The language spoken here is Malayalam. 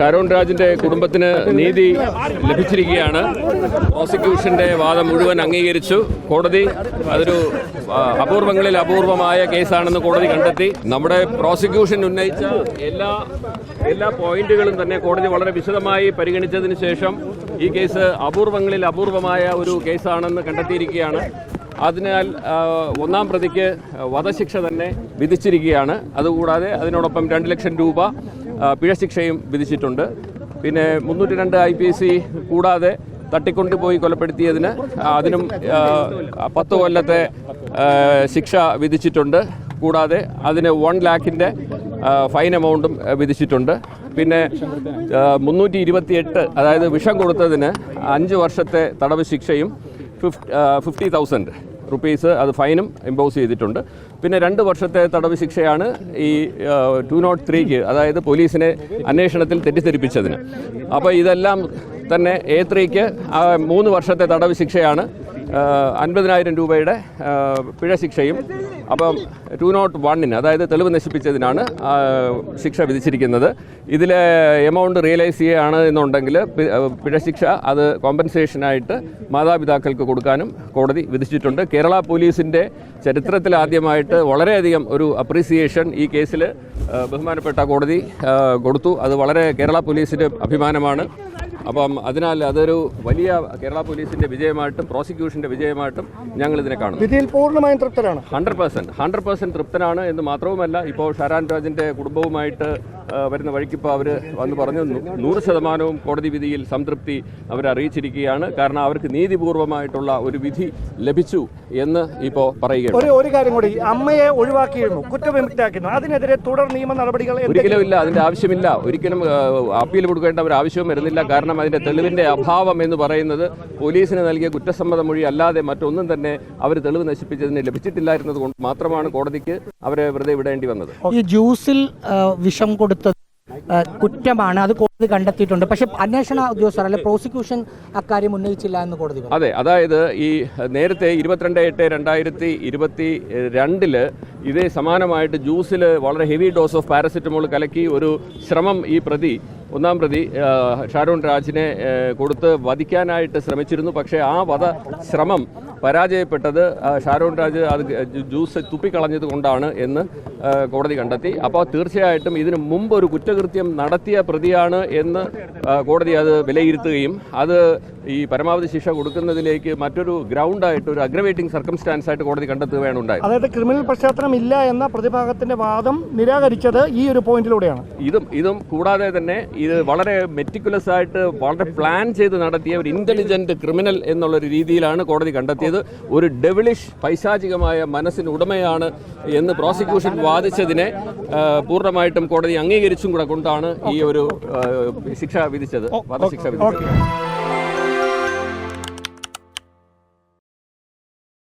ഷാരോൺ രാജിന്റെ കുടുംബത്തിന് നീതി ലഭിച്ചിരിക്കുകയാണ്. പ്രോസിക്യൂഷന്റെ വാദം മുഴുവൻ അംഗീകരിച്ചു. കോടതി അതൊരു അപൂർവങ്ങളിൽ അപൂർവമായ കേസാണെന്ന് കോടതി കണ്ടെത്തി. നമ്മുടെ പ്രോസിക്യൂഷൻ ഉന്നയിച്ച എല്ലാ എല്ലാ പോയിന്റുകളും തന്നെ കോടതി വളരെ വിശദമായി പരിഗണിച്ചതിന് ശേഷം ഈ കേസ് അപൂർവങ്ങളിൽ അപൂർവമായ ഒരു കേസാണെന്ന് കണ്ടെത്തിയിരിക്കുകയാണ്. അതിനാൽ ഒന്നാം പ്രതിക്ക് വധശിക്ഷ തന്നെ വിധിച്ചിരിക്കുകയാണ്. അതുകൂടാതെ അതിനോടൊപ്പം രണ്ട് ലക്ഷം രൂപ പിഴശിക്ഷയും വിധിച്ചിട്ടുണ്ട്. പിന്നെ മുന്നൂറ്റി രണ്ട് ഐ പി സി കൂടാതെ തട്ടിക്കൊണ്ടുപോയി കൊലപ്പെടുത്തിയതിന് അതിനും പത്ത് കൊല്ലത്തെ ശിക്ഷ വിധിച്ചിട്ടുണ്ട്. കൂടാതെ അതിന് വൺ ലാഖിന്റെ ഫൈൻ എമൗണ്ടും വിധിച്ചിട്ടുണ്ട്. പിന്നെ മുന്നൂറ്റി ഇരുപത്തിയെട്ട് അതായത് വിഷം കൊടുത്തതിന് അഞ്ച് വർഷത്തെ തടവ് ശിക്ഷയും ഫിഫ്റ്റി തൗസൻഡ്. റുപ്പീസ് അത് ഫൈനും ഇമ്പോസ് ചെയ്തിട്ടുണ്ട്. പിന്നെ രണ്ട് വർഷത്തെ തടവ് ശിക്ഷയാണ് ഈ ടു നോട്ട് ത്രീക്ക് അതായത് പോലീസിനെ അന്വേഷണത്തിൽ തെറ്റിദ്ധരിപ്പിച്ചതിന്. അപ്പോൾ ഇതെല്ലാം തന്നെ എ ത്രീക്ക് മൂന്ന് വർഷത്തെ തടവ് ശിക്ഷയാണ് അൻപതിനായിരം രൂപയുടെ പിഴ ശിക്ഷയും. അപ്പം ടു നോട്ട് വണ്ണിന് അതായത് തെളിവ് നശിപ്പിച്ചതിനാണ് ശിക്ഷ വിധിച്ചിരിക്കുന്നത്. ഇതിലെ എമൗണ്ട് റിയലൈസ് ചെയ്യുകയാണ് എന്നുണ്ടെങ്കിൽ പി- പിഴ ശിക്ഷ അത് കോമ്പൻസേഷനായിട്ട് മാതാപിതാക്കൾക്ക് കൊടുക്കാനും കോടതി വിധിച്ചിട്ടുണ്ട്. കേരള പോലീസിന്റെ ചരിത്രത്തിൽ ആദ്യമായിട്ട് വളരെയധികം ഒരു അപ്രീസിയേഷൻ ഈ കേസിൽ ബഹുമാനപ്പെട്ട കോടതി കൊടുത്തു. അത് വളരെ കേരള പോലീസിന്റെ അഭിമാനമാണ്. അപ്പം അതിനാൽ അതൊരു വലിയ കേരള പോലീസിന്റെ വിജയമായിട്ടും പ്രോസിക്യൂഷന്റെ വിജയമായിട്ടും ഞങ്ങൾ ഇതിനെ കാണും വിധിയിൽ പൂർണമായും തൃപ്തരാണ്. ഹൺഡ്രഡ് പെർസെന്റ് ഹൺഡ്രഡ് പെർസെന്റ് തൃപ്തനാണ് എന്ന് മാത്രവുമല്ല ഇപ്പോൾ ഷാരാൻ രാജിന്റെ കുടുംബവുമായിട്ട് വരുന്ന വഴിക്കിപ്പോൾ അവർ വന്ന് പറഞ്ഞു നൂറ് ശതമാനവും കോടതി വിധിയിൽ സംതൃപ്തി അവർ അറിയിച്ചിരിക്കുകയാണ്. കാരണം അവർക്ക് നീതിപൂർവമായിട്ടുള്ള ഒരു വിധി ലഭിച്ചു എന്ന് ഇപ്പോൾ പറയുകയാണ്. ഒരു ഒരു കാര്യം കൂടി അമ്മയെ ഒഴിവാക്കിയിരുന്നു കുറ്റവിമുക്തയാക്കുന്നു അതിനെതിരെ തുടർ നിയമ നടപടികൾ ഒരിക്കലും ഇല്ല അതിന്റെ ആവശ്യമില്ല. ഒരിക്കലും അപ്പീൽ കൊടുക്കേണ്ട ഒരു ആവശ്യവും വരുന്നില്ല. കാരണം അതിന്റെ തെളിവിന്റെ അഭാവം എന്ന് പറയുന്നത് പോലീസിന് നൽകിയ കുറ്റസമ്മത മൊഴി അല്ലാതെ മറ്റൊന്നും തന്നെ അവർ തെളിവ് നശിപ്പിച്ചതിന് ലഭിച്ചിട്ടില്ലായിരുന്നത് കൊണ്ട് മാത്രമാണ് കോടതിക്ക് അവരെ വെറുതെ വിടേണ്ടി വന്നത്. ഈ ജ്യൂസിൽ വിഷം കൊടുത്തത് കുറ്റമാണ്. അത് കോടതി കണ്ടെത്തിയിട്ടുണ്ട്. പക്ഷെ അന്വേഷണ ഉദ്യോഗസ്ഥർ അല്ലെ പ്രോസിക്യൂഷൻ അക്കാര്യം ഉന്നയിച്ചില്ല എന്ന് കോടതി അതെ അതായത് ഈ നേരത്തെ ഇരുപത്തിരണ്ട് എട്ട് രണ്ടായിരത്തി ഇരുപത്തി രണ്ടിൽ ഇതേ സമാനമായിട്ട് ജ്യൂസിൽ വളരെ ഹെവി ഡോസ് ഓഫ് പാരസെറ്റമോൾ കലക്കി ഒരു ശ്രമം ഈ പ്രതി ഒന്നാം പ്രതി ഷാരൂൺ രാജിനെ കൊടുത്ത് വധിക്കാനായിട്ട് ശ്രമിച്ചിരുന്നു. പക്ഷേ ആ വധ ശ്രമം പരാജയപ്പെട്ടത് ഷാരോൺ രാജ് അത് ജ്യൂസ് തുപ്പിക്കളഞ്ഞത് കൊണ്ടാണ് എന്ന് കോടതി കണ്ടെത്തി. അപ്പോൾ തീർച്ചയായിട്ടും ഇതിനു മുമ്പ് ഒരു കുറ്റകൃത്യം നടത്തിയ പ്രതിയാണ് എന്ന് കോടതി അത് വിലയിരുത്തുകയും അത് ഈ പരമാവധി ശിക്ഷ കൊടുക്കുന്നതിലേക്ക് മറ്റൊരു ഗ്രൗണ്ടായിട്ട് ഒരു അഗ്രവേറ്റിംഗ് സർക്കംസ്റ്റാൻസ് ആയിട്ട് കോടതി കണ്ടെത്തുകയാണ് ഉണ്ടായത്. അതായത് ക്രിമിനൽ പശ്ചാത്തലം ഇല്ല എന്ന പ്രതിഭാഗത്തിന്റെ വാദം നിരാകരിച്ചത് ഈ ഒരു പോയിന്റിലൂടെയാണ്. ഇതും ഇതും കൂടാതെ തന്നെ ഇത് വളരെ മെറ്റിക്കുലസ് ആയിട്ട് വളരെ പ്ലാൻ ചെയ്ത് നടത്തിയ ഒരു ഇന്റലിജന്റ് ക്രിമിനൽ എന്നുള്ള ഒരു രീതിയിലാണ് കോടതി കണ്ടെത്തിയത്. ഒരു ഡെവിളിഷ് പൈശാചികമായ മനസ്സിന് ഉടമയാണ് എന്ന് പ്രോസിക്യൂഷൻ വാദിച്ചതിനെ പൂർണമായിട്ടും കോടതി അംഗീകരിച്ചും കൂടെ കൊണ്ടാണ് ഈ ഒരു ശിക്ഷ വിധിച്ചത് വധശിക്ഷ വിധിച്ചത്.